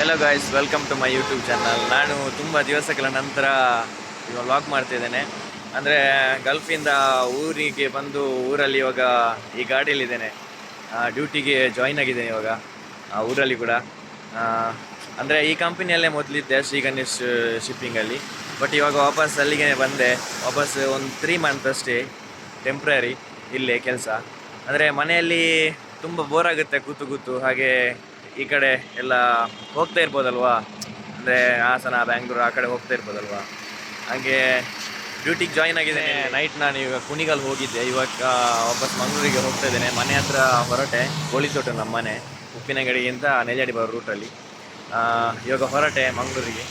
Hello guys welcome to my YouTube channel ನಾನು ತುಂಬ ದಿವಸಗಳ ನಂತರ ಇವಾಗ ವ್ಲಾಗ್ ಮಾಡ್ತಿದ್ದೇನೆ ಅಂದರೆ ಗಲ್ಫಿಂದ ಊರಿಗೆ ಬಂದು ಊರಲ್ಲಿ ಇವಾಗ ಈ ಗಾಡಿಯಲ್ಲಿದ್ದೇನೆ ಡ್ಯೂಟಿಗೆ ಜಾಯ್ನ್ ಆಗಿದ್ದೇನೆ ಇವಾಗ. ಊರಲ್ಲಿ ಕೂಡ. ಅಂದರೆ ಈ ಕಂಪನಿಯಲ್ಲೇ ಮೊದಲಿದ್ದೆ ಶ್ರೀಗಣೇಶ್ ಶಿಪ್ಪಿಂಗಲ್ಲಿ ಬಟ್ ಇವಾಗ ವಾಪಸ್ ಅಲ್ಲಿಗೆ ಬಂದೆ. ವಾಪಸ್ ಒಂದು ತ್ರೀ ಮಂತ್ ಅಷ್ಟೇ ಟೆಂಪ್ರರಿ ಇಲ್ಲೇ ಕೆಲಸ. ಅಂದರೆ ಮನೆಯಲ್ಲಿ ತುಂಬ ಬೋರ್ ಆಗುತ್ತೆ ಕೂತು ಕೂತು. ಹಾಗೆ ಈ ಕಡೆ ಎಲ್ಲ ಹೋಗ್ತಾ ಇರ್ಬೋದಲ್ವಾ? ಅಂದರೆ ಹಾಸನ ಬ್ಯಾಂಗ್ಳೂರು ಆ ಕಡೆ ಹೋಗ್ತಾ ಇರ್ಬೋದಲ್ವಾ? ಹಾಗೆ ಡ್ಯೂಟಿಗೆ ಜಾಯ್ನ್ ಆಗಿದ್ದೇನೆ ನೈಟ್ ನಾನು ಇವಾಗ ಕುಣಿಗಲ್ ಹೋಗಿದ್ದೆ. ಇವಾಗ ವಾಪಸ್ ಮಂಗಳೂರಿಗೆ ಹೋಗ್ತಾ ಇದ್ದೇನೆ. ಮನೆ ಹತ್ರ ಹೊರಟೆ ಗೋಳಿತೋಟ ನಮ್ಮ ಮನೆ ಉಪ್ಪಿನಗಡಿಗಿಂತ ನೆಲ್ಯಾಡಿ ಬರೋ ರೂಟಲ್ಲಿ ಇವಾಗ ಹೊರಟೆ ಮಂಗಳೂರಿಗೆ.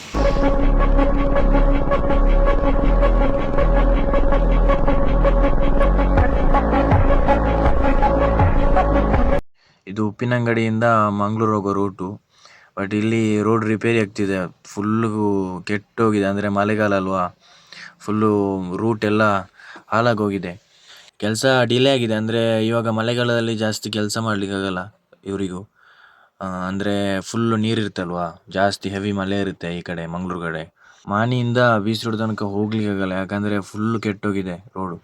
ಉಪ್ಪಿನಂಗಡಿಯಿಂದ ಮಂಗ್ಳೂರು ಹೋಗೋ ರೂಟು ಬಟ್ ಇಲ್ಲಿ ರೋಡ್ ರಿಪೇರಿ ಆಗ್ತಿದೆ. ಫುಲ್ಲು ಕೆಟ್ಟೋಗಿದೆ. ಅಂದರೆ ಮಳೆಗಾಲ ಅಲ್ವಾ? ಫುಲ್ಲು ರೂಟ್ ಎಲ್ಲ ಹಾಳಾಗೋಗಿದೆ. ಕೆಲಸ ಡಿಲೇ ಆಗಿದೆ. ಅಂದರೆ ಇವಾಗ ಮಳೆಗಾಲದಲ್ಲಿ ಜಾಸ್ತಿ ಕೆಲಸ ಮಾಡಲಿಕ್ಕಾಗಲ್ಲ ಇವರಿಗೂ. ಅಂದರೆ ಫುಲ್ಲು ನೀರಿರುತ್ತಲ್ವಾ ಜಾಸ್ತಿ ಹೆವಿ ಮಳೆ ಇರುತ್ತೆ ಈ ಕಡೆ ಮಂಗ್ಳೂರು ಕಡೆ. ಮಾನಿಯಿಂದ ಬೀಸರೋಡ್ ತನಕ ಹೋಗ್ಲಿಕ್ಕಾಗಲ್ಲ ಯಾಕಂದರೆ ಫುಲ್ಲು ಕೆಟ್ಟೋಗಿದೆ ರೋಡು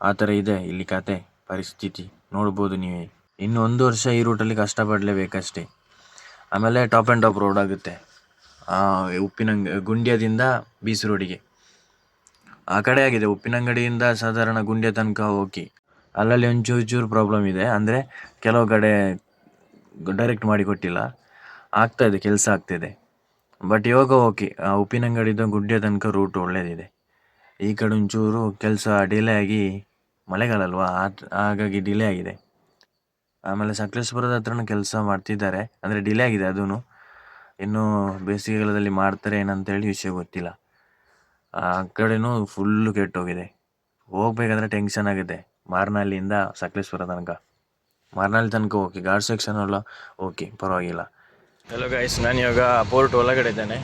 ಆ ಥರ ಇದೆ ಇಲ್ಲಿ ಕತೆ, ಪರಿಸ್ಥಿತಿ. ನೋಡ್ಬೋದು ನೀವೇ. ಇನ್ನು ಒಂದು ವರ್ಷ ಈ ರೂಟಲ್ಲಿ ಕಷ್ಟಪಡಲೇಬೇಕಷ್ಟೇ. ಆಮೇಲೆ ಟಾಪ್ ಆ್ಯಂಡ್ ಟಾಪ್ ರೋಡ್ ಆಗುತ್ತೆ. ಆ, ಉಪ್ಪಿನಂಗ ಗುಂಡ್ಯದಿಂದ ಬೀಸ್ ರೋಡಿಗೆ ಆ ಕಡೆ ಆಗಿದೆ ಉಪ್ಪಿನಂಗಡಿಯಿಂದ ಸಾಧಾರಣ ಗುಂಡ್ಯ ತನಕ ಹೋಗಿ. ಅಲ್ಲಲ್ಲಿ ಒಂಚೂರು ಚೂರು ಪ್ರಾಬ್ಲಮ್ ಇದೆ. ಅಂದರೆ ಕೆಲವು ಕಡೆ ಡೈರೆಕ್ಟ್ ಮಾಡಿ ಕೊಟ್ಟಿಲ್ಲ. ಆಗ್ತಾ ಇದೆ ಕೆಲಸ ಆಗ್ತಿದೆ ಬಟ್ ಇವಾಗ ಓಕೆ ಉಪ್ಪಿನಂಗಡಿಯಿಂದ ಗುಡ್ಡೆ ತನಕ ರೂಟ್ ಒಳ್ಳೆಯದಿದೆ ಈ ಕಡೆ ಒಂಚೂರು ಕೆಲಸ ಡಿಲೇ ಆಗಿ ಮಳೆಗಾಲ ಅಲ್ವಾ? ಆತ್- ಹಾಗಾಗಿ ಡಿಲೇ ಆಗಿದೆ. ಆಮೇಲೆ ಸಕಲೇಶ್ಪುರದ ಹತ್ರನೂ ಕೆಲಸ ಮಾಡ್ತಿದ್ದಾರೆ. ಅಂದರೆ ಡಿಲೇ ಆಗಿದೆ ಅದೂ ಇನ್ನು ಬೇಸಿಗೆಗಾಲದಲ್ಲಿ ಮಾಡ್ತಾರೆ ಏನಂತೇಳಿ ವಿಷಯ ಗೊತ್ತಿಲ್ಲ. ಆ ಕಡೆನೂ ಫುಲ್ಲು ಕೆಟ್ಟೋಗಿದೆ. ಹೋಗ್ಬೇಕಾದ್ರೆ ಟೆನ್ಷನ್ ಆಗಿದೆ ಮಾರ್ನಹಳ್ಳಿಯಿಂದ ಸಕಲೇಶ್ಪುರ ತನಕ. ಮಾರ್ನಹಳ್ಳಿ ತನಕ ಓಕೆ ಗಾರ್ಡ್ ಸೆಕ್ಷನ್ ಎಲ್ಲ ಓಕೆ ಪರವಾಗಿಲ್ಲ. ಹಲೋ ಗಾಯ್ಸ್ ನಾನು ಇವಾಗ ಪೋರ್ಟ್ ಒಳಗಡೆ ಇದ್ದೇನೆ.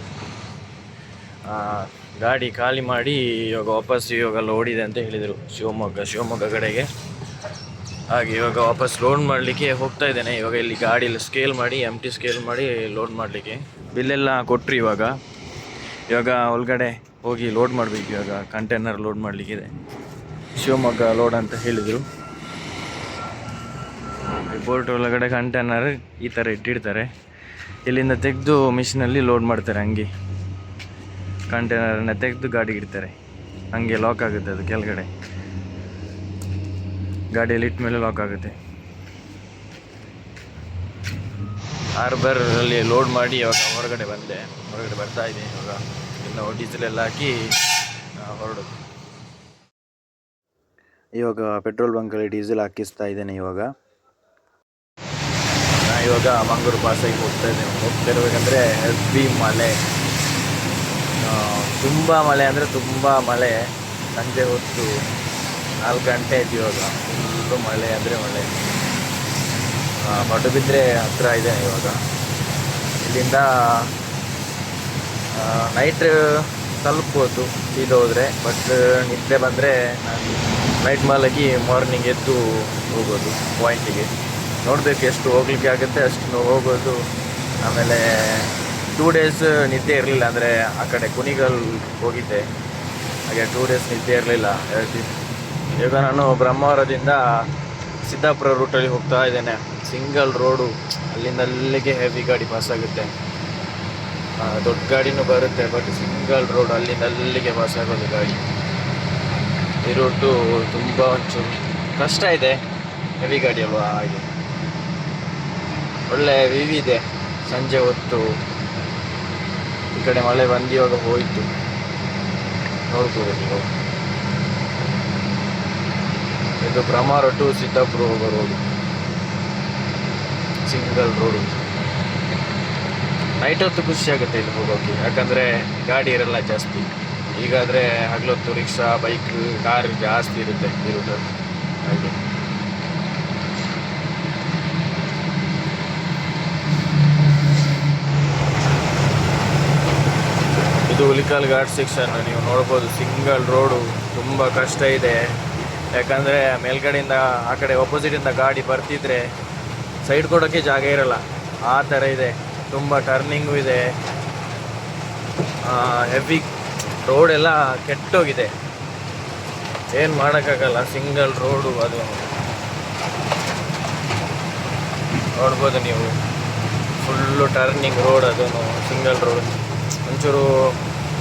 ಗಾಡಿ ಖಾಲಿ ಮಾಡಿ ಇವಾಗ ವಾಪಸ್ ಇವಾಗ ಲೋಡಿದೆ ಅಂತ ಹೇಳಿದರು ಶಿವಮೊಗ್ಗ ಶಿವಮೊಗ್ಗ ಕಡೆಗೆ. ಹಾಗೆ ಇವಾಗ ವಾಪಸ್ ಲೋಡ್ ಮಾಡಲಿಕ್ಕೆ ಹೋಗ್ತಾ ಇದ್ದೇನೆ. ಇವಾಗ ಇಲ್ಲಿ ಗಾಡಿಯಲ್ಲಿ ಸ್ಕೇಲ್ ಮಾಡಿ ಎಂ ಟಿ ಸ್ಕೇಲ್ ಮಾಡಿ ಲೋಡ್ ಮಾಡಲಿಕ್ಕೆ. ಬಿಲ್ಲೆಲ್ಲ ಕೊಟ್ಟರು ಇವಾಗ. ಇವಾಗ ಒಳಗಡೆ ಹೋಗಿ ಲೋಡ್ ಮಾಡಬೇಕು ಇವಾಗ. ಕಂಟೈನರ್ ಲೋಡ್ ಮಾಡಲಿಕ್ಕಿದೆ. ಶಿವಮೊಗ್ಗ ಲೋಡ್ ಅಂತ ಹೇಳಿದರು. ಬೋರ್ಟ್ ಒಳಗಡೆ ಕಂಟೈನರ್ ಈ ಥರ ಇಟ್ಟಿರ್ತಾರೆ. ಇಲ್ಲಿಂದ ತೆಗೆದು ಮಿಷಿನಲ್ಲಿ ಲೋಡ್ ಮಾಡ್ತಾರೆ ಹಂಗೆ. ಕಂಟೈನರನ್ನ ತೆಗೆದು ಗಾಡಿಗೆ ಇಡ್ತಾರೆ. ಹಂಗೆ ಲಾಕ್ ಆಗುತ್ತೆ ಅದು ಕೆಳಗಡೆ. ಗಾಡಿಯಲ್ಲಿ ಇಟ್ಟ ಮೇಲೆ ಲಾಕ್ ಆಗುತ್ತೆ. ಹಾರ್ಬರಲ್ಲಿ ಲೋಡ್ ಮಾಡಿ ಇವಾಗ ಹೊರಗಡೆ ಬಂದೆ. ಹೊರಗಡೆ ಬರ್ತಾ ಇದೆ ಇವಾಗ. ಇನ್ನು ಡೀಸೆಲ್ ಎಲ್ಲ ಹಾಕಿ ಹೊರಡು. ಹೊರಡೋದು ಇವಾಗ ಪೆಟ್ರೋಲ್ ಬಂಕಲ್ಲಿ ಡೀಸೆಲ್ ಹಾಕಿಸ್ತಾ ಇದ್ದೇನೆ ಇವಾಗ. ನಾ ಇವಾಗ ಮಂಗಳೂರು ಪಾಸಾಗಿ ಹೋಗ್ತಾ ಇದ್ದೇನೆ. ಹೋಗ್ತಾ ಇರಬೇಕಂದ್ರೆ ಹೆವಿ ಮಳೆ. ತುಂಬ ಮಳೆ ಅಂದರೆ ತುಂಬ ಮಳೆ. ಸಂಜೆ ಹೊತ್ತು ನಾಲ್ಕು ಗಂಟೆ ಆಯ್ತು ಇವಾಗ ಫುಲ್ಲು ಮಳೆ ಅಂದರೆ ಮಳೆ. ಪಡುಬಿದ್ರೆ ಹತ್ರ ಇದೆ ಇವಾಗ. ಇಲ್ಲಿಂದ ನೈಟ್ ತಲುಪ್ಬೋದು ಸೀದ ಹೋದರೆ. ಬಟ್ ನಿದ್ದೆ ಬಂದರೆ ನೈಟ್ ಮಾಲಾಗಿ ಮಾರ್ನಿಂಗ್ ಎದ್ದು ಹೋಗೋದು ಪಾಯಿಂಟಿಗೆ ನೋಡಬೇಕು ಎಷ್ಟು ಹೋಗ್ಲಿಕ್ಕೆ ಆಗುತ್ತೆ, ಅಷ್ಟು ಹೋಗೋದು. ಆಮೇಲೆ ಟೂ ಡೇಸ್ ನಿದ್ದೆ ಇರಲಿಲ್ಲ ಅಂದರೆ ಆ ಕಡೆ ಕುಣಿಗಲ್ ಹೋಗಿದ್ದೆ. ಹಾಗೆ ಟೂ ಡೇಸ್ ನಿದ್ದೆ ಇರಲಿಲ್ಲ. ಇವಾಗ ನಾನು ಬ್ರಹ್ಮಾವರದಿಂದ ಸಿದ್ದಾಪುರ ರೂಟಲ್ಲಿ ಹೋಗ್ತಾ ಇದ್ದೇನೆ. ಸಿಂಗಲ್ ರೋಡು ಅಲ್ಲಿಂದ ಅಲ್ಲಿಗೆ ಹೆವಿ ಗಾಡಿ ಪಾಸ್ ಆಗುತ್ತೆ. ದೊಡ್ಡ ಗಾಡಿನೂ ಬರುತ್ತೆ ಬಟ್ ಸಿಂಗಲ್ ರೋಡ್ ಅಲ್ಲಿಂದ ಅಲ್ಲಿಗೆ ಪಾಸ್ ಆಗೋದು ಗಾಡಿ. ಈ ರೂಟು ತುಂಬ ಒಂಚೂರು ಕಷ್ಟ ಇದೆ. ಹೆವಿ ಗಾಡಿ ಅಲ್ವಾ, ಹಾಗೆ. ಒಳ್ಳೆ ವಿವಿ ಇದೆ. ಸಂಜೆ ಹೊತ್ತು ಈ ಕಡೆ ಮಳೆ ಬಂದಿವಾಗ ಹೋಯಿತು. ನೋಡ್ಬೋದು ನೀವು. ಇದು ಬ್ರಹ್ಮಾರ ಟು ಸಿದ್ದಾಪುರ ಹೋಗೋ ರೋಡು. Single road. ನೈಟ್ ಹೊತ್ತು ಖುಷಿ ಆಗುತ್ತೆ ಇಲ್ಲಿ ಹೋಗೋಕ್ಕೆ ಯಾಕಂದರೆ ಗಾಡಿ ಇರಲ್ಲ ಜಾಸ್ತಿ. ಈಗಾದರೆ ಹಗಲೊತ್ತು, ರಿಕ್ಷಾ, ಬೈಕ್, ಕಾರ್ ಜಾಸ್ತಿ ಇರುತ್ತೆ ರೂಟಲ್ಲಿ ಹಾಗೆ. ಇದು ಹುಲಿಕಾಲ್ ಘಾಟ್ ಸೆಕ್ಷನ್ ನೀವು ನೋಡ್ಬೋದು ಸಿಂಗಲ್ ರೋಡು. ತುಂಬ ಕಷ್ಟ ಇದೆ. ಯಾಕಂದರೆ ಮೇಲ್ಗಡೆಯಿಂದ ಆ ಕಡೆ ಆಪೋಸಿಟಿಂದ ಗಾಡಿ ಬರ್ತಿದ್ರೆ ಸೈಡ್ ಕೊಡೋಕ್ಕೆ ಜಾಗ ಇರಲ್ಲ. ಆ ಥರ ಇದೆ. ತುಂಬ ಟರ್ನಿಂಗು ಇದೆ. ಹೆವಿ ರೋಡ್ ಎಲ್ಲ ಕೆಟ್ಟೋಗಿದೆ. ಏನು ಮಾಡೋಕ್ಕಾಗಲ್ಲ. ಸಿಂಗಲ್ ರೋಡು ಅದು. ನೋಡ್ಬೋದು ನೀವು. ಫುಲ್ಲು ಟರ್ನಿಂಗ್ ರೋಡ್ ಅದು ಸಿಂಗಲ್ ರೋಡ್ ಒಂಚೂರು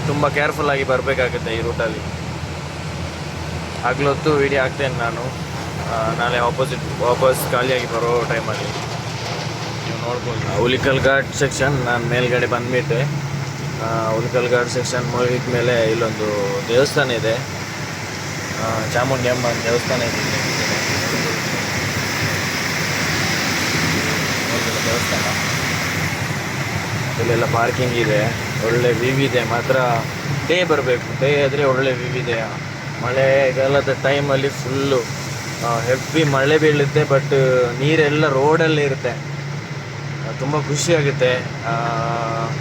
ತುಂಬ ಕೇರ್ಫುಲ್ ಆಗಿ ಬರಬೇಕಾಗುತ್ತೆ ಈ ರೂಟಲ್ಲಿ ಆಗ್ಲೊತ್ತು ವಿಡಿಯೋ ಹಾಕ್ತೇನೆ ನಾನು. ನಾಳೆ ಆಪೋಸಿಟ್ ವಾಪಸ್ ಖಾಲಿಯಾಗಿ ಬರೋ ಟೈಮಲ್ಲಿ ನೀವು ನೋಡ್ಬೋದು. ಹುಲಿಕಲ್ ಘಾಟ್ ಸೆಕ್ಷನ್ ನಾನು ಮೇಲ್ಗಡೆ ಬಂದುಬಿಟ್ಟೆ. ಹುಲಿಕಲ್ ಘಾಟ್ ಸೆಕ್ಷನ್ ಮುಗಿದ ಮೇಲೆ ಇಲ್ಲೊಂದು ದೇವಸ್ಥಾನ ಇದೆ. ಚಾಮುಂಡಿಯಮ್ಮ ದೇವಸ್ಥಾನ ಇದೆ. ದೇವಸ್ಥಾನ. ಇಲ್ಲೆಲ್ಲ ಪಾರ್ಕಿಂಗ್ ಇದೆ. ಒಳ್ಳೆ ವ್ಯೂ ಇದೆ. ಮಾತ್ರ ಡೇ ಬರಬೇಕು. ಡೇ ಆದರೆ ಒಳ್ಳೆ ವ್ಯೂ ಇದೆ. ಮಳೆಗಾಲದ ಟೈಮಲ್ಲಿ ಫುಲ್ಲು ಹೆವಿ ಮಳೆ ಬೀಳುತ್ತೆ ಬಟ್ ನೀರೆಲ್ಲ ರೋಡಲ್ಲಿ ಇರುತ್ತೆ. ತುಂಬ ಖುಷಿ ಆಗುತ್ತೆ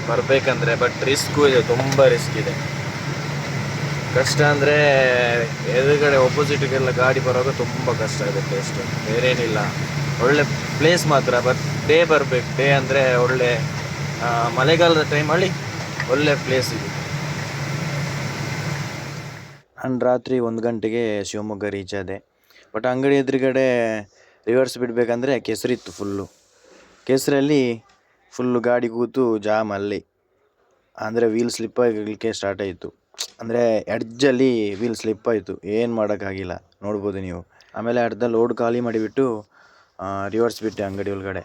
ಬರಬೇಕಂದ್ರೆ ಬಟ್ ರಿಸ್ಕು ಇದೆ, ತುಂಬ ರಿಸ್ಕ್ ಇದೆ. ಕಷ್ಟ ಅಂದರೆ ಎದುರುಗಡೆ ಒಪೋಸಿಟ್ಗೆಲ್ಲ ಗಾಡಿ ಬರೋವಾಗ ತುಂಬ ಕಷ್ಟ ಆಗುತ್ತೆ ಅಷ್ಟೇ, ಬೇರೇನಿಲ್ಲ. ಒಳ್ಳೆ ಪ್ಲೇಸ್ ಮಾತ್ರ ಬಟ್ ಡೇ ಬರಬೇಕು ಡೇ ಅಂದರೆ ಒಳ್ಳೆ ಮಳೆಗಾಲದ ಟೈಮಲ್ಲಿ ಒಳ್ಳೆ ಪ್ಲೇಸ್ ಇದೆ ನಾನು ರಾತ್ರಿ ಒಂದು ಗಂಟೆಗೆ ಶಿವಮೊಗ್ಗ ರೀಚ್ ಆದೆ. ಬಟ್ ಅಂಗಡಿ ಎದುರುಗಡೆ ರಿವರ್ಸ್ ಬಿಡಬೇಕಂದ್ರೆ ಕೆಸರಿತ್ತು ಫುಲ್ಲು ಕೆಸರಲ್ಲಿ ಫುಲ್ಲು ಗಾಡಿ ಕೂತು ಜಾಮ್ ಅಲ್ಲಿ. ಅಂದರೆ ವೀಲ್ ಸ್ಲಿಪ್ ಆಗಲಿಕ್ಕೆ ಸ್ಟಾರ್ಟ್ ಆಯಿತು. ಅಂದರೆ ಎಡ್ಜಲ್ಲಿ ವೀಲ್ ಸ್ಲಿಪ್ ಆಯಿತು. ಏನು ಮಾಡೋಕ್ಕಾಗಿಲ್ಲ. ನೋಡ್ಬೋದು ನೀವು. ಆಮೇಲೆ ಅರ್ಧ ಲೋಡ್ ಖಾಲಿ ಮಾಡಿಬಿಟ್ಟು ರಿವರ್ಸ್ ಬಿಟ್ಟೆ ಅಂಗಡಿ ಒಳಗಡೆ.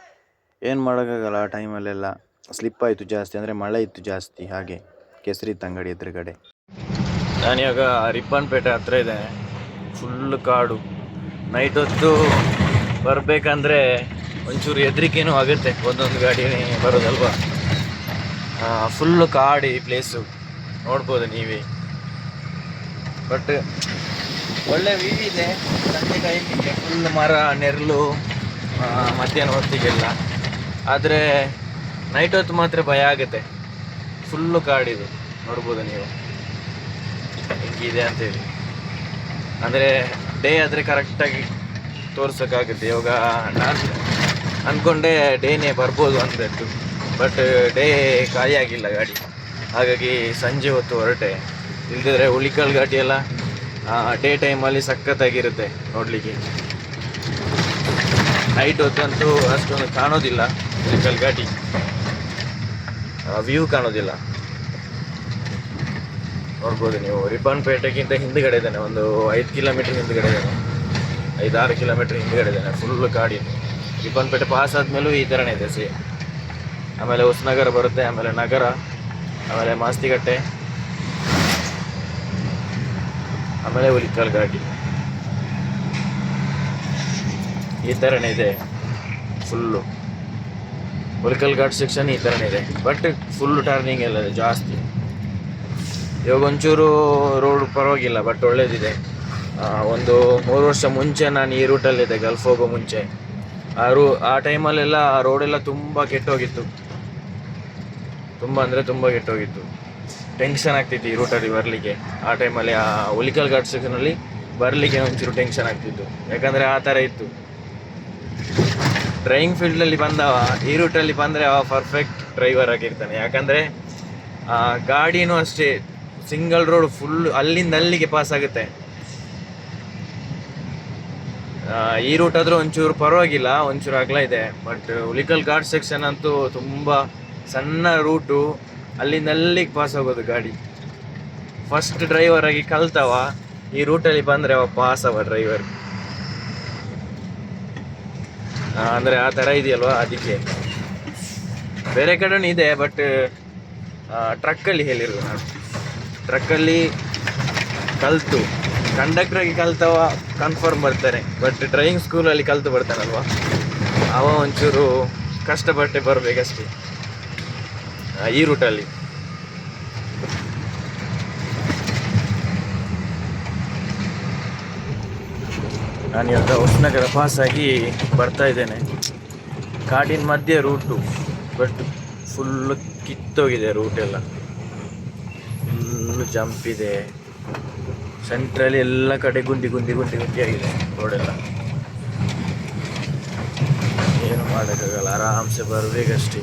ಏನು ಮಾಡೋಕ್ಕಾಗಲ್ಲ ಆ ಟೈಮಲ್ಲೆಲ್ಲ ಸ್ಲಿಪ್ ಆಯಿತು ಜಾಸ್ತಿ. ಅಂದರೆ ಮಳೆ ಇತ್ತು ಜಾಸ್ತಿ ಹಾಗೆ. ಕೆಸರಿತ್ತು ಅಂಗಡಿ ಎದುರುಗಡೆ. ನಾನಿವಾಗ ರಿಪ್ಪನ್ಪೇಟೆ ಹತ್ರ ಇದೆ. ಫುಲ್ ಕಾಡು. ನೈಟ್ ಹೊತ್ತು ಬರಬೇಕಂದ್ರೆ ಒಂಚೂರು ಹೆದರಿಕೆನೂ ಆಗುತ್ತೆ. ಒಂದೊಂದು ಗಾಡಿ ಬರೋದಲ್ವಾ? ಫುಲ್ಲು ಕಾಡು ಈ ಪ್ಲೇಸು ನೋಡ್ಬೋದು ನೀವೇ. ಬಟ್ ಒಳ್ಳೆ ವ್ಯೂ ಇದೆ. ಸಂಜೆ ಫುಲ್ ಮರ, ನೆರಳು ಮಧ್ಯಾಹ್ನ ಹೊತ್ತಿಗೆಲ್ಲ. ಆದರೆ ನೈಟ್ ಹೊತ್ತು ಮಾತ್ರ ಭಯ ಆಗುತ್ತೆ. ಫುಲ್ಲು ಕಾಡಿದು. ನೋಡ್ಬೋದು ನೀವು. ಹೆಂಗಿದೆ ಅಂತೇಳಿ. ಅಂದರೆ ಡೇ ಆದರೆ ಕರೆಕ್ಟಾಗಿ ತೋರಿಸೋಕ್ಕಾಗುತ್ತೆ. ಇವಾಗ ನಾನು ಅಂದ್ಕೊಂಡೆ ಡೇನೇ ಬರ್ಬೋದು ಅಂದದ್ದು. ಬಟ್ ಡೇ ಖಾಲಿ ಆಗಿಲ್ಲ ಗಾಡಿ. ಹಾಗಾಗಿ ಸಂಜೆ ಹೊತ್ತು ಹೊರಟೆ. ಇಲ್ದಿದ್ರೆ ಉಳಿಕಲ್ ಘಾಟಿ ಎಲ್ಲ ಡೇ ಟೈಮಲ್ಲಿ ಸಖತ್ತಾಗಿರುತ್ತೆ ನೋಡಲಿಕ್ಕೆ. ನೈಟ್ ಹೊತ್ತಂತೂ ಅಷ್ಟೊಂದು ಕಾಣೋದಿಲ್ಲ ಉಳಿಕಲ್ ಘಾಟಿ ವ್ಯೂ ಕಾಣೋದಿಲ್ಲ. ನೋಡ್ಬೋದು ನೀವು. ರಿಬ್ಬನ್ಪೇಟೆಗಿಂತ ಹಿಂದ್ಗಡೆ ಇದ್ದಾನೆ. ಒಂದು ಐದು ಕಿಲೋಮೀಟರ್ ಹಿಂದ್ಗಡೆ ಇದ್ದಾನೆ. ಐದಾರು ಕಿಲೋಮೀಟರ್ ಹಿಂದ್ಗಡೆ ಇದ್ದಾನೆ. ಫುಲ್ ರಿಬ್ಬನ್ ಪೇಟೆ ಪಾಸ್ ಆದ್ಮೇಲೂ ಈ ಥರನೇ ಇದೆ ಸಿ ಆಮೇಲೆ ಹೊಸನಗರ ಬರುತ್ತೆ, ಆಮೇಲೆ ನಗರ, ಆಮೇಲೆ ಮಾಸ್ತಿಗಟ್ಟೆ, ಆಮೇಲೆ ಉಲಿಕಲ್ ಘಾಟಿ. ಈ ಥರನೇ ಇದೆ ಫುಲ್ಲು ಉಲಿಕಲ್ ಘಾಟ್ ಸೆಕ್ಷನ್ ಈ ಥರನೇ ಇದೆ. ಬಟ್ ಫುಲ್ ಟರ್ನಿಂಗ್ ಎಲ್ಲ ಜಾಸ್ತಿ. ಇವಾಗ ಒಂಚೂರು ರೋಡ್ ಪರವಾಗಿಲ್ಲ ಬಟ್ ಒಳ್ಳೇದಿದೆ. ಒಂದು ಮೂರು ವರ್ಷ ಮುಂಚೆ ನಾನು ಈ ರೂಟಲ್ಲಿದ್ದೆ ಗಲ್ಫ್ ಹೋಗೋ ಮುಂಚೆ. ಆ ರೂ ಆ ಟೈಮಲ್ಲೆಲ್ಲ ಆ ರೋಡೆಲ್ಲ ತುಂಬ ಕೆಟ್ಟೋಗಿತ್ತು. ತುಂಬ ಅಂದರೆ ತುಂಬ ಕೆಟ್ಟೋಗಿತ್ತು. ಟೆನ್ಷನ್ ಆಗ್ತಿತ್ತು ಈ ರೂಟಲ್ಲಿ ಬರಲಿಕ್ಕೆ. ಆ ಟೈಮಲ್ಲಿ ಆ ಉಲಿಕಲ್ ಘಾಟ್ ಸೆಕ್ಷನಲ್ಲಿ ಬರಲಿಕ್ಕೆ ಒಂಚೂರು ಟೆನ್ಷನ್ ಆಗ್ತಿತ್ತು. ಯಾಕಂದರೆ ಆ ಥರ ಇತ್ತು. ಡ್ರೈವಿಂಗ್ ಫೀಲ್ಡಲ್ಲಿ ಬಂದವ ಈ ರೂಟಲ್ಲಿ ಬಂದರೆ ಅವ ಪರ್ಫೆಕ್ಟ್ ಡ್ರೈವರ್ ಆಗಿರ್ತಾನೆ. ಯಾಕಂದರೆ ಗಾಡಿನೂ ಅಷ್ಟೇ ಸಿಂಗಲ್ ರೋಡ್ ಫುಲ್ ಅಲ್ಲಿಂದ ಅಲ್ಲಿಗೆ ಪಾಸ್ ಆಗುತ್ತೆ. ಈ ರೂಟ್ ಆದರೂ ಒಂಚೂರು ಪರವಾಗಿಲ್ಲ, ಒಂಚೂರು ಅಗಲ ಇದೆ. ಬಟ್ ಉಲಿಕಲ್ ಘಾಟ್ ಸೆಕ್ಷನ್ ಅಂತೂ ತುಂಬ ಸಣ್ಣ ರೂಟು ಅಲ್ಲಿಂದ ಅಲ್ಲಿಗೆ ಪಾಸ್ ಆಗೋದು ಗಾಡಿ. ಫಸ್ಟ್ ಡ್ರೈವರ್ ಆಗಿ ಕಲ್ತವ, ಈ ರೂಟಲ್ಲಿ ಬಂದರೆ ಅವ ಪಾಸ್ ಅವ ಡ್ರೈವರ್ ಅಂದರೆ ಆ ಥರ ಇದೆಯಲ್ವಾ ಅದಕ್ಕೆ. ಬೇರೆ ಕಡೆನೂ ಇದೆ ಬಟ್ ಟ್ರಕ್ಕಲ್ಲಿ ಹೇಳಿರೋದು ನಾನು. ಟ್ರಕ್ಕಲ್ಲಿ ಕಲ್ತು. ಕಂಡಕ್ಟರ್ ಆಗಿ ಕಲ್ತವ ಕನ್ಫರ್ಮ್ ಬರ್ತಾರೆ. ಬಟ್ ಡ್ರೈವಿಂಗ್ ಸ್ಕೂಲಲ್ಲಿ ಕಲ್ತು ಬರ್ತಾನಲ್ವ ಅವ ಒಂಚೂರು ಕಷ್ಟಪಟ್ಟೆ ಬರಬೇಕಷ್ಟೇ. ಈ ರೂಟಲ್ಲಿ ನಾನು ಹೊಸನಗರ ಪಾಸ್ ಆಗಿ ಬರ್ತಾ ಇದ್ದೇನೆ. ಕಾಡಿನ ಮಧ್ಯೆ ರೂಟು ಬಟ್ ಫುಲ್ಲು ಕಿತ್ತೋಗಿದೆ ರೂಟೆಲ್ಲ ಫುಲ್ಲು ಜಂಪ್ ಇದೆ. ಸೆಂಟ್ರಲ್ಲಿ ಎಲ್ಲ ಕಡೆ ಗುಂಡಿ ಗುಂಡಿ ಗುಂಡಿ ಗುಂಡಿ ಆಗಿದೆ ರೋಡೆಲ್ಲ ಏನು ಮಾಡೋಕ್ಕಾಗಲ್ಲ, ಆರಾಮ್ಸೆ ಬರಬೇಕಷ್ಟೇ.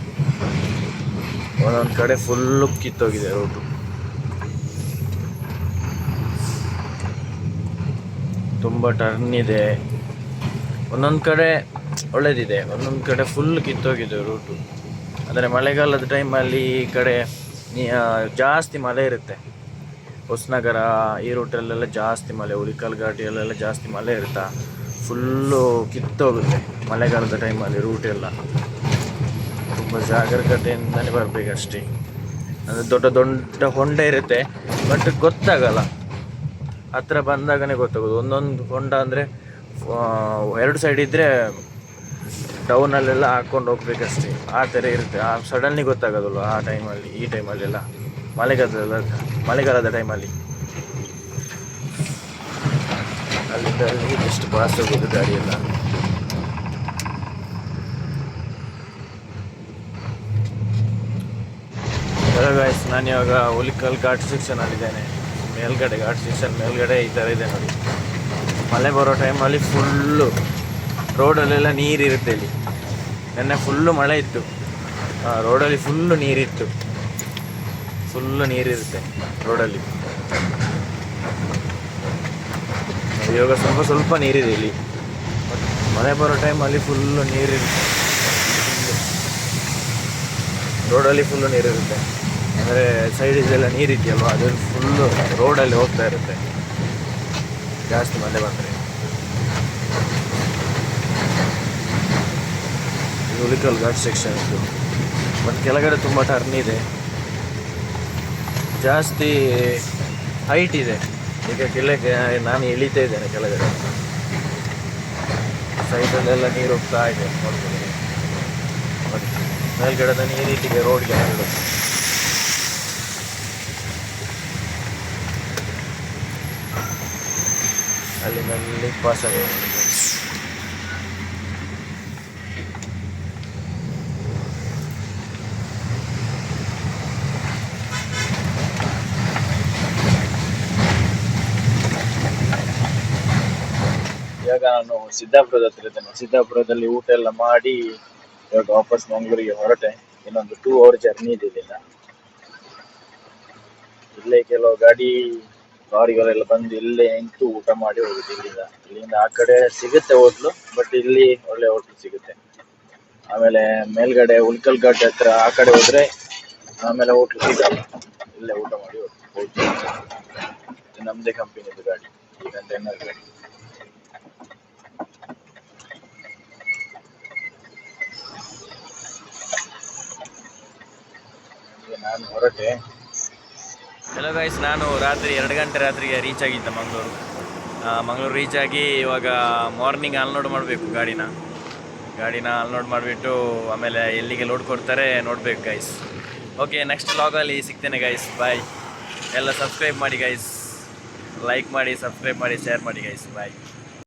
ಒಂದೊಂದು ಕಡೆ ಫುಲ್ಲು ಕಿತ್ತೋಗಿದೆ ರೋಡು ತುಂಬ ಟರ್ನ್ ಇದೆ. ಒಂದೊಂದು ಕಡೆ ಒಳ್ಳೇದಿದೆ, ಒಂದೊಂದು ಕಡೆ ಫುಲ್ ಕಿತ್ತೋಗಿದೆ ರೂಟು ಅಂದರೆ ಮಳೆಗಾಲದ ಟೈಮಲ್ಲಿ ಈ ಕಡೆ ಜಾಸ್ತಿ ಮಳೆ ಇರುತ್ತೆ. ಹೊಸನಗರ, ಈ ರೂಟಲ್ಲೆಲ್ಲ ಜಾಸ್ತಿ ಮಳೆ ಉಳಿಕಲ್ ಘಾಟಿಯಲ್ಲೆಲ್ಲ ಜಾಸ್ತಿ ಮಳೆ ಇರ್ತಾ ಫುಲ್ಲು ಕಿತ್ತೋಗುತ್ತೆ ಮಳೆಗಾಲದ ಟೈಮಲ್ಲಿ ರೂಟ್ ಎಲ್ಲ. ತುಂಬ ಜಾಗರೂಕತೆಯಿಂದನೇ ಬರಬೇಕಷ್ಟೇ. ಅಂದರೆ ದೊಡ್ಡ ದೊಡ್ಡ ಹೊಂಡ ಇರುತ್ತೆ ಬಟ್ ಗೊತ್ತಾಗಲ್ಲ. ಹತ್ರ ಬಂದಾಗನೇ ಗೊತ್ತಾಗೋದು. ಒಂದೊಂದು ಹೊಂಡ ಅಂದರೆ ಎರಡು ಸೈಡ್ ಇದ್ದರೆ ಟೌನಲ್ಲೆಲ್ಲ ಹಾಕ್ಕೊಂಡು ಹೋಗ್ಬೇಕಷ್ಟೇ. ಆ ಥರ ಇರುತ್ತೆ. ಆ ಸಡನ್ಲಿ ಗೊತ್ತಾಗೋದಲ್ವ ಆ ಟೈಮಲ್ಲಿ ಈ ಟೈಮಲ್ಲೆಲ್ಲ ಮಳೆಗಾಲದ ಮಳೆಗಾಲದ ಟೈಮಲ್ಲಿ ಅಲ್ಲಿಂದ ಅಲ್ಲಿ ಎಷ್ಟು ಪಾಸ್ ಹೋಗೋದು ಗಾಡಿ ಎಲ್ಲ ಗಾಯ್ಸ್ ನಾನು ಇವಾಗ ಹುಲಿಕಲ್ ಘಾಟ್ ಸೆಕ್ಷನಲ್ಲಿದ್ದೇನೆ ಮೇಲ್ಗಡೆ ಘಾಟ್ ಸೆಕ್ಷನ್ ಮೇಲ್ಗಡೆ ಈ ಥರ ಇದೆ ನೋಡಿ. ಮಳೆ ಬರೋ ಟೈಮಲ್ಲಿ ಫುಲ್ಲು ರೋಡಲ್ಲೆಲ್ಲ ನೀರಿರುತ್ತೆ ಇಲ್ಲಿ. ನೆನ್ನೆ ಫುಲ್ಲು ಮಳೆ ಇತ್ತು. ರೋಡಲ್ಲಿ ಫುಲ್ಲು ನೀರಿತ್ತು. ಫುಲ್ಲು ನೀರಿರುತ್ತೆ ರೋಡಲ್ಲಿ ಇವಾಗ ಸ್ವಲ್ಪ ಸ್ವಲ್ಪ ನೀರಿದೆ ಇಲ್ಲಿ. ಮಳೆ ಬರೋ ಟೈಮಲ್ಲಿ ಫುಲ್ಲು ನೀರಿರುತ್ತೆ ರೋಡಲ್ಲಿ ಫುಲ್ಲು ನೀರಿರುತ್ತೆ ಅಂದರೆ ಸೈಡಿದೆಲ್ಲ ನೀರಿದೆಯಲ್ವ ಅದರಲ್ಲಿ ಫುಲ್ಲು ರೋಡಲ್ಲಿ ಹೋಗ್ತಾ ಇರುತ್ತೆ. ಜಾಸ್ತಿ ಮಳೆ ಬಂದರೆ. ಉಳಿಕಲ್ ಘಾಟ್ ಸೆಕ್ಷನ್ ಇದು. ಮತ್ತು ಕೆಳಗಡೆ ತುಂಬ ಟರ್ನ್ ಇದೆ. ಜಾಸ್ತಿ ಹೈಟ್ ಇದೆ. ಈಗ ಕೆಳಗೆ ನಾನು ಇಳಿತಾ ಇದ್ದೇನೆ ಕೆಳಗಡೆ. ಸೈಡಲ್ಲೆಲ್ಲ ನೀರು ಹೋಗ್ತಾ ಇದೆ. ಮೇಲ್ಗಡೆ ನಾನು ನೀರು ಇಲ್ಲಿಗೆ ರೋಡ್ಗೆ ಹರಡು ಅಲ್ಲಿಂದ ಅಲ್ಲಿ ಪಾಸ್ ಆಗಿದೆ. ಇವಾಗ ನಾನು ಸಿದ್ದಾಪುರದ ಹತ್ರ ಇದ್ದೇನೆ. ಸಿದ್ದಾಪುರದಲ್ಲಿ ಊಟ ಎಲ್ಲ ಮಾಡಿ ಇವಾಗ ವಾಪಸ್ ಮಂಗಳೂರಿಗೆ ಹೊರಟೆ. ಇನ್ನೊಂದು ಟೂ ಅವರ್ ಜರ್ನಿ ಇದೆ ಇಲ್ಲೇ ಕೆಲವು ಗಾಡಿ ಲಾರಿಗಳೆಲ್ಲ ಬಂದು ಇಲ್ಲೇ ನಿಂತು ಊಟ ಮಾಡಿ ಹೋಗುದು ಇಲ್ಲಿಂದ. ಇಲ್ಲಿಂದ ಆ ಕಡೆ ಸಿಗುತ್ತೆ ಹೋಟ್ಲು ಬಟ್ ಇಲ್ಲಿ ಒಳ್ಳೆ ಹೋಟ್ಲು ಸಿಗುತ್ತೆ. ಆಮೇಲೆ ಮೇಲ್ಗಡೆ ಉಲ್ಕಲ್ ಘಾಟ್ ಹತ್ರ ಆ ಕಡೆ ಹೋದ್ರೆ ಆಮೇಲೆ ಹೋಟ್ಲು ಸಿಗಲ್ಲ. ಇಲ್ಲೇ ಊಟ ಮಾಡಿ ಹೋಗ್ತೀವಿ ನಮ್ಮದೇ ಕಂಪನಿದು ಗಾಡಿ. ಈ ಟೆನ್ನರ್ ಗಾಡಿ. ನಾನು ಹೊರಟೆ ಹಲೋ ಗೈಸ್ ನಾನು ರಾತ್ರಿ ಎರಡು ಗಂಟೆ ರಾತ್ರಿಗೆ ರೀಚ್ ಆಗಿದ್ದೆ ಮಂಗಳೂರು. ಮಂಗಳೂರು ರೀಚ್ ಆಗಿ ಇವಾಗ ಮಾರ್ನಿಂಗ್ ಅನ್ಲೋಡ್ ಮಾಡಬೇಕು ಗಾಡಿನ. ಗಾಡಿನ ಅನ್ಲೋಡ್ ಮಾಡಿಬಿಟ್ಟು ಆಮೇಲೆ ಎಲ್ಲಿಗೆ ಲೋಡ್ ಕೊಡ್ತಾರೆ ನೋಡ್ಬೇಕು ಗೈಸ್ ಓಕೆ ನೆಕ್ಸ್ಟ್ ಲಾಗಲ್ಲಿ ಸಿಗ್ತೇನೆ ಗೈಸ್ ಬಾಯ್ ಎಲ್ಲ ಸಬ್ಸ್ಕ್ರೈಬ್ ಮಾಡಿ ಗೈಸ್ ಲೈಕ್ ಮಾಡಿ ಸಬ್ಸ್ಕ್ರೈಬ್ ಮಾಡಿ ಶೇರ್ ಮಾಡಿ ಗೈಸ್ ಬಾಯ್